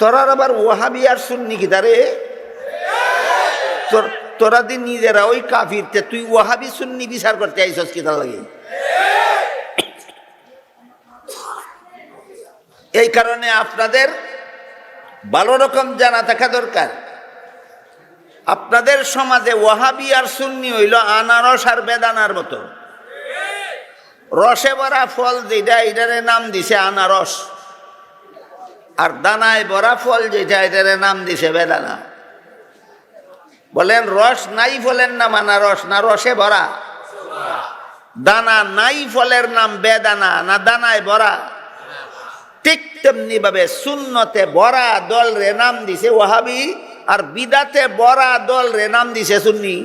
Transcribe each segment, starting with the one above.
তোরার আবার ওহাবি আর সুন্নি কি তারে? তোর দিন নিজেরা ওই কাফিরতে তুই ওহাবি সুন্নি বিচার করতে আইসস কি তার লাগে? এই কারণে আপনাদের ভালো রকম জানা থাকা দরকার। আপনাদের সমাজে ওয়াহাবি আর সুন্নি হইল আনারস আর বেদানার মতো। রসে ভরা ফল যেটা, এটারে নাম দিছে আনারস। আর দানায় ভরা ফল যেটা এটারে নাম দিছে বেদানা। বলেন, রস নাই ফলের নাম আনা রস, না রসে ভরা? দানা নাই ফলের নাম বেদানা, না দানায় ভরা ঠিক তেমনি ভাবে শূন্যতে বরা দল রে নাম দিছে ওহাবি আর বিদাতে বরা দল রে নাম দিছে সুন্নি।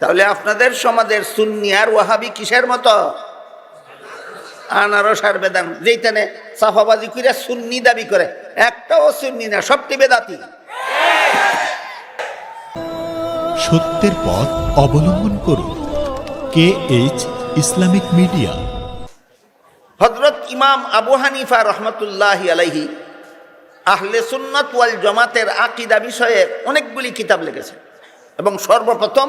তাহলে আপনাদের সমাজের সুন্নি আর ওয়াহাবি কিসের মতো? আনারস আর বেদান। যেইখানে সাফাবাজি করে সুন্নি দাবি করে একটাও সুন্নি না সবটি বেদাতি। সত্যের পথ অবলম্বন করুন। K H Islamic media. হজরত ইমাম আবু হানিফা রহমতুল্লাহ আলাইহি আহলে সুন্নত ওয়াল জমাতের আকিদা বিষয়ে অনেকগুলি কিতাব লিখেছে এবং সর্বপ্রথম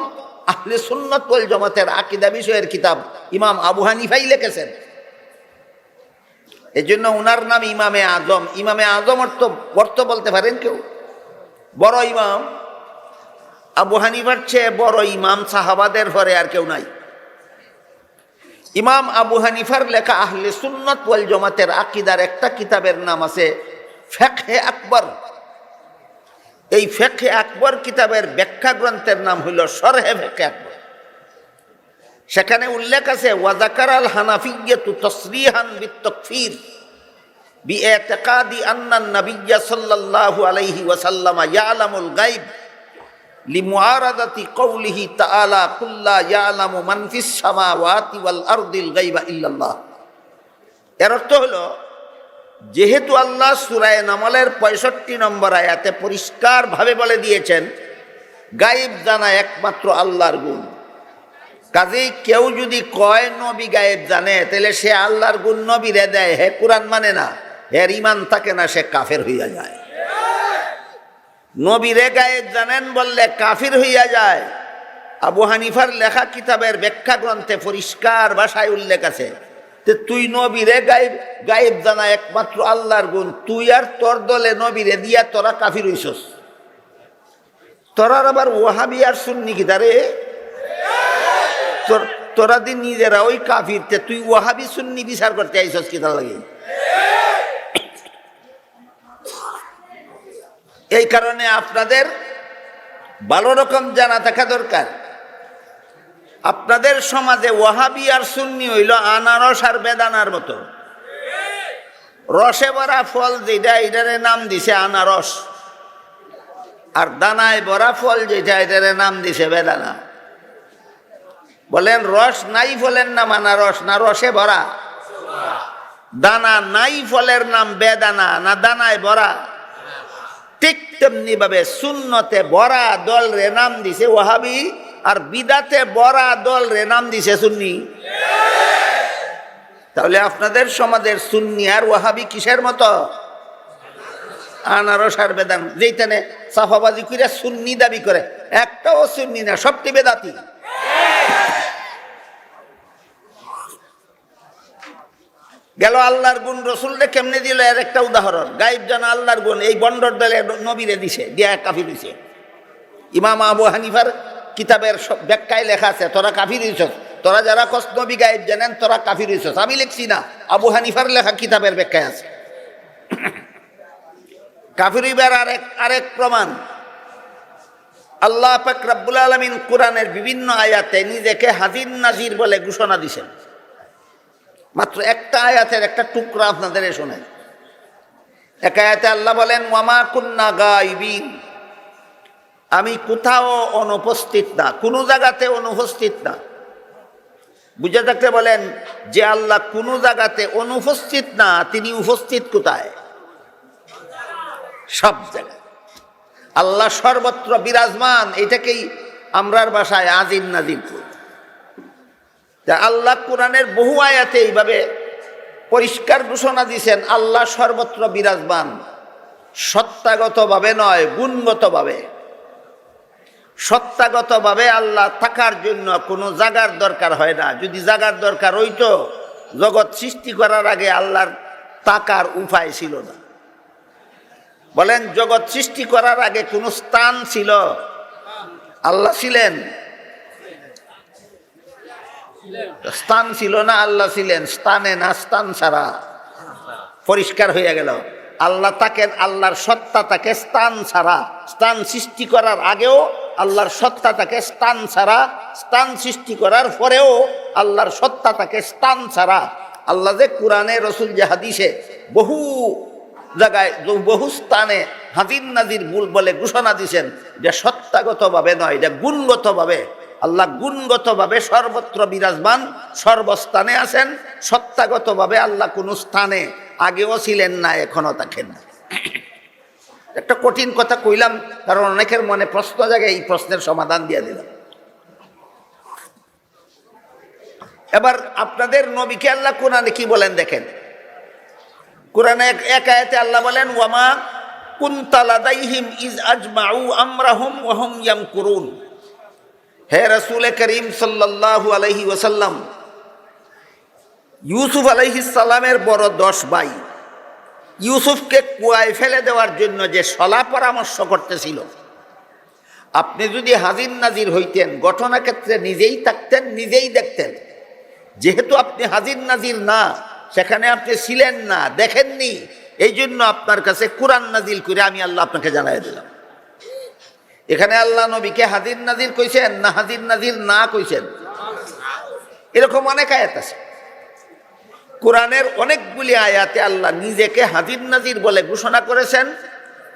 আহলে সুন্নত ওয়াল জমাতের আকিদা বিষয়ের কিতাব ইমাম আবু হানিফাই লিখেছেন। এই জন্য ওনার নাম ইমামে আজম। ইমামে আজম অর্থ অর্থ বলতে পারেন কেউ? বড় ইমাম। আবু হানিফার চেয়ে বড় ইমাম সাহাবাদের ঘরে আর কেউ নাই। ইমাম আবু হানিফার লেখা আহলে সুন্নত ওয়াল জমাতের আকিদার একটা কিতাবের নাম আছে ফেকহে আকবর। এই ফেকহে আকবর কিতাবের ব্যাখ্যা গ্রন্থের নাম হইল সরহে ফেকহে আকবর। সেখানে উল্লেখ আছে ওয়াজাকার আল হানাফিয়্যাতু তসরিহান বিত্তকফির বিএতিকাদি আন্না নবিয়্য সাল্লাল্লাহু আলাইহি ওয়াসাল্লাম ইয়ালামুল গায়ব লিমুআরাদাতি কওলিহি তাআলা কুল্লা ইয়ালামু মান ফিস সামাওয়াতি ওয়াল আরদিল গায়বা ইল্লাল্লাহ। এর অর্থ হলো, যেহেতু আল্লাহ সুরায় নামলের পঁয়ষট্টি নম্বর আয়াতে পরিষ্কারভাবে বলে দিয়েছেন, গায়েব জানা একমাত্র আল্লাহর গুণ। কাজেই কেউ যদি কয় নবী গায়েব জানে, তাহলে সে আল্লাহর গুণ নবীরে দেয়। হে কোরআন মানে না এর ইমান থাকে না, সে কাফের হইয়া যায়। নবীরে গায়েব জানেন বললে কাফির হইয়া যায়। আবু হানিফার লেখা কিতাবের ব্যাখ্যা গ্রন্থে পরিষ্কার ভাষায় উল্লেখ আছে যে, তুই নবীরে গায়েব গায়েব জানা একমাত্র আল্লাহর গুণ। তুই আর তোর দলে নবীরে দিয়া তোরা কাফির হইছস। তোরার আবার ওহাবি আর শুননি কি? তারে, তোর দিন নিজেরা ওই কাফিরতে, তুই ওহাবি সুন্নি বিচার করতে আইসস কি তার লাগে? এই কারণে আপনাদের ভালো রকম জানা থাকা দরকার। আপনাদের সমাজে ওয়াহাবি আর সুন্নি হইল আনারস আর বেদানার মতো। রসে ভরা ফল যেটা, এটারে নাম দিছে আনারস। আর দানায় ভরা ফল যেটা, এটারে নাম দিছে বেদানা। বলেন, রস নাই ফলের নাম আনা রস না রসে ভরা? দানা নাই ফলের নাম বেদানা, না দানায় ভরা? ঠিক তেমনি ভাবে শূন্যতে বরা দল রে নাম দিছে ওহাবি আর বিদাতে বরা দল রে নাম দিছে সুন্নি। তাহলে আপনাদের সমাজের সুন্নি আর ওয়াহাবি কিসের মতো? আনারস আর বেদান, যেইখানে সাফাবাজি করে সুন্নি দাবি করে, একটাও সুন্নি না, সবটি বেদাতি। গেল আল্লাহর গুণ রসুলরে কেমনে দিল? এর একটা উদাহরণ। গাইব জানা আল্লাহর গুণ, এই বন্ডর দলে নবীরে দিছে, দিয়া কাফির হইছে। ইমাম আবু হানিফার কিতাবের সব ব্যাখ্যায় লেখা আছে, তোরা কাফির হইছ তোরা যারা কস নবী গাইব জানেন, তোরা কাফির হইছ আমি লিখছি না, আবু হানিফার লেখা কিতাবের ব্যাখ্যায় আছে। কাফির হইবার আরেক আরেক প্রমাণ। আল্লাহ পাক আলমিন কোরআনের বিভিন্ন আয়াতে নিজেকে হাজির নাজির বলে ঘোষণা দিছেন। মাত্র একটা আয়াতের একটা টুকরা আপনাদের শোনেন এক আয়াতে আল্লাহ বলেন, ওয়ামা কুন্না গাইবিন আমি কোথাও অনুপস্থিত না, কোনো জায়গাতে অনুপস্থিত না। বুঝে থাকতে বলেন, যে আল্লাহ কোনো জায়গাতে অনুপস্থিত না, তিনি উপস্থিত কোথায়? সব জায়গায়। আল্লাহ সর্বত্র বিরাজমান, এটাকেই আমরার বাসায় আজিম নাজিম করি। তা আল্লাহ কোরআনের বহু আয়াতে এইভাবে পরিষ্কার ঘোষণা দিয়েছেন আল্লাহ সর্বত্র বিরাজমান। সত্তাগতভাবে নয়, গুণগতভাবে। সত্তাগতভাবে আল্লাহ থাকার জন্য কোনো জাগার দরকার হয় না। যদি জাগার দরকার হইতো, জগৎ সৃষ্টি করার আগে আল্লাহর তাকার উপায় ছিল না। বলেন, জগৎ সৃষ্টি করার আগে কোনো স্থান ছিল? আল্লাহ ছিলেন। স্থান ছিল না, আল্লাহ ছিলেন। স্থানে না, স্থান ছাড়া। পরিষ্কার হয়ে গেল। আল্লাহ তাকে, আল্লাহর সত্তা তাকে স্থান ছাড়া। স্থান সৃষ্টি করার আগেও আল্লাহর সত্তা তাকে স্থান ছাড়া। স্থান সৃষ্টি করার পরেও আল্লাহর সত্তা তাকে স্থান ছাড়া। আল্লাহ যে কোরআনে, রসুল যে হাদিসে বহু জায়গায়, বহু স্থানে হাজির নাজির ভুল বলে ঘোষণা দিছেন, যে সত্তাগতভাবে নয় এটা গুণগতভাবে আল্লাহ গুণগতভাবে সর্বত্র বিরাজমান, সর্বস্থানে আছেন, সত্তাগতভাবে আল্লাহ কোনো স্থানে আগেও ছিলেন না, এখনও থাকেন না। একটা কঠিন কথা কইলাম, কারণ অনেকের মনে প্রশ্ন জায়গায় এই প্রশ্নের সমাধান দিয়ে দিলাম। এবার আপনাদের নবীকে আল্লাহ কোরআনে কি বলেন দেখেন? কোরআনে এক আয়াতে আল্লাহ বলেন, ওয়ামা কুন্তালাদাইহিম ইজ আজমাউ আমরাহুম ওয়াহুম ইয়ামকুরুন। হে রসুল করিম সাল্লাল্লাহু আলাইহি ওয়াসাল্লাম, ইউসুফ সালামের বড় দশ ভাই, ইউসুফকে কুয়ায় ফেলে দেওয়ার জন্য যে সলা পরামর্শ করতেছিল, আপনি যদি হাজির নাজির হইতেন ঘটনাক্ষেত্রে নিজেই থাকতেন, নিজেই দেখতেন, যেহেতু আপনি হাজির নাজির না, সেখানে আপনি ছিলেন না, দেখেননি এই জন্য আপনার কাছে কোরআন নাজিল করে আমি আল্লাহ আপনাকে জানাই দিলাম। এখানে আল্লাহ নবীকে হাজির নাজির কইছেন, না হাজির নাজির না কইছেন। এরকম অনেক আয়াত আছে। কোরআনের অনেকগুলি আয়াতে আল্লাহ নিজেকে হাজির নাজির বলে ঘোষণা করেছেন।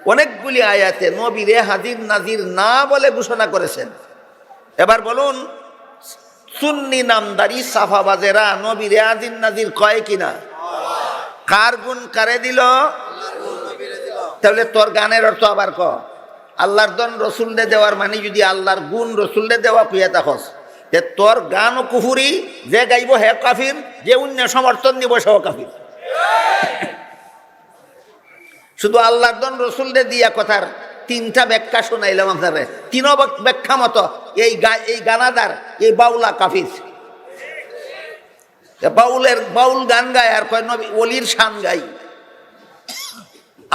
অনেকগুলি আয়াতে নবীরে হাজির নাজির না বলে ঘোষণা করেছেন। এবার বলুন, সুন্নি নামদারি সাফাবাজেরা নবীরে হাজির নাজির কয় কিনা? কার গুণ কারে দিল? তাহলে তোর গানের অর্থ আবার ক? আল্লাহর দন রসুললে দেওয়ার মানে যদি আল্লাহর গুণ রসুললে দেওয়া কুইয়া তাহস যে তোর গান ও কুহুরি যে গাইব হে কাফির, যে অন্য সমর্থন দিব সে কাফির। শুধু আল্লাহর দন রসুললে দিয়া কথার তিনটা ব্যাখ্যা শোনাইলাম আপনারে। তিনও ব্যাখ্যা মতো, এই এই গানাদার, এই বাউলা কাফির। বাউলের, বাউল গান গায় আর কয় নবী অলির শান গাই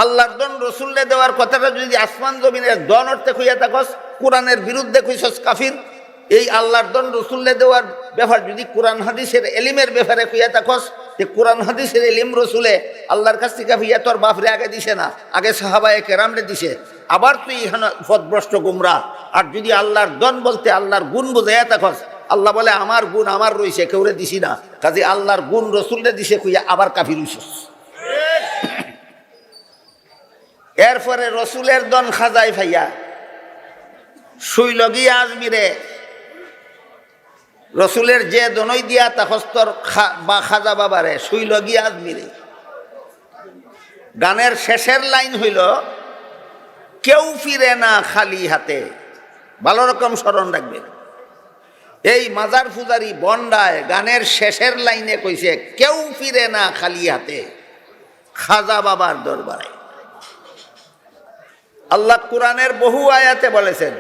আল্লাহর দন রসুল্লে দেওয়ার কথাটা যদি আসমান জমিনের দন অর্থে খুঁজে থাকস, কোরআনের বিরুদ্ধে খুঁজছস কাফির, এই আল্লাহর দন রসুল্লে দেওয়ার ব্যাপার যদি কোরআন হাদিসের এলিমের ব্যাপারে খুঁজে থাকস, যে কোরআন হাদিসের এলিম রসুলে আল্লাহর কাছ থেকে ভিয়া তোর বাপরে আগে দিছে না, আগে সাহাবায় কেরামরে দিছে, আবার তুই এখানে পদভ্রষ্ট গুমরা। আর যদি আল্লাহর দন বলতে আল্লাহর গুণ বোঝাইয়া থাকস, আল্লাহ বলে, আমার গুণ আমার রইছে, কেউরে দিছি না। কাজে আল্লাহর গুণ রসুলরে দিছে খুঁজে আবার কাফির হইছস এরপরে রসুলের দন খাজাই ভাইয়া। শুইল গিয়া আজমিরে। রসুলের যে দনই দিয়া তাহস্তর বা খাজা বাবারে, শুইল গিয়া আজমিরে। গানের শেষের লাইন হইল, কেউ ফিরে না খালি হাতে। ভালো রকম স্মরণ রাখবেন। এই মাজার ফুজারি বন্ডায় গানের শেষের লাইনে কইছে, কেউ ফিরে না খালি হাতে। খাজা বাবার দরবারে। আল্লাহ কোরআনের বহু আয়াতে বলেছেন,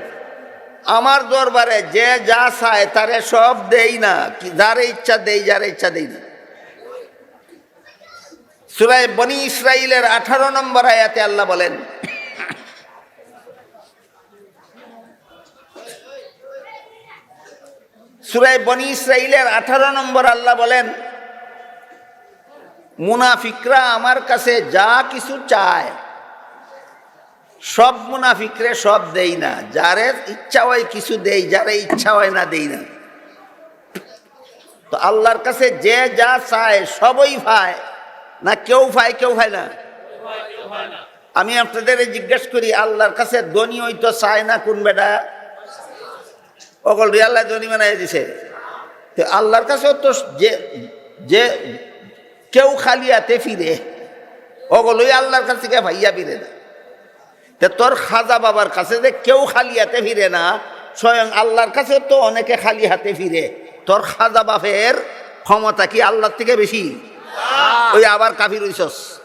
আমার দরবারে যে যা চায় তারে সব দেই না যারে ইচ্ছা দেই, যারে ইচ্ছা দেই না। সুরায় বনি ইসরাইলের আঠারো নম্বর আয়াতে আল্লাহ বলেন, সুরায় বনি ইসরাইলের আঠারো নম্বর আল্লাহ বলেন, মুনাফিকরা আমার কাছে যা কিছু চায় সব মুনাফিকরে সব দেই না। যারে ইচ্ছা হয় কিছু দেই, যারে ইচ্ছা হয় না দেই না। তো আল্লাহর কাছে যে যা চায়, সবই পায় না কেউ পায় কেউ পায় না। আমি আপনাদের জিজ্ঞেস করি, আল্লাহর কাছে ধনী হইতো চায় না কোন বেটা? অকল রিয়াল্লাহ ধনী বানাই দিছে। তো আল্লাহর কাছেও তো যে যে কেউ খালি হাতে ফিরে। অগলই আল্লাহর কাছ থেকে ভাইয়া ফিরে না। তে তোর খাজা বাবার কাছে যে কেউ খালি হাতে ফিরে না স্বয়ং আল্লাহর কাছে তো অনেকে খালি হাতে ফিরে। তোর খাজা বাপের ক্ষমতা কি আল্লাহর থেকে বেশি? ওই আবার কাফির হইছস।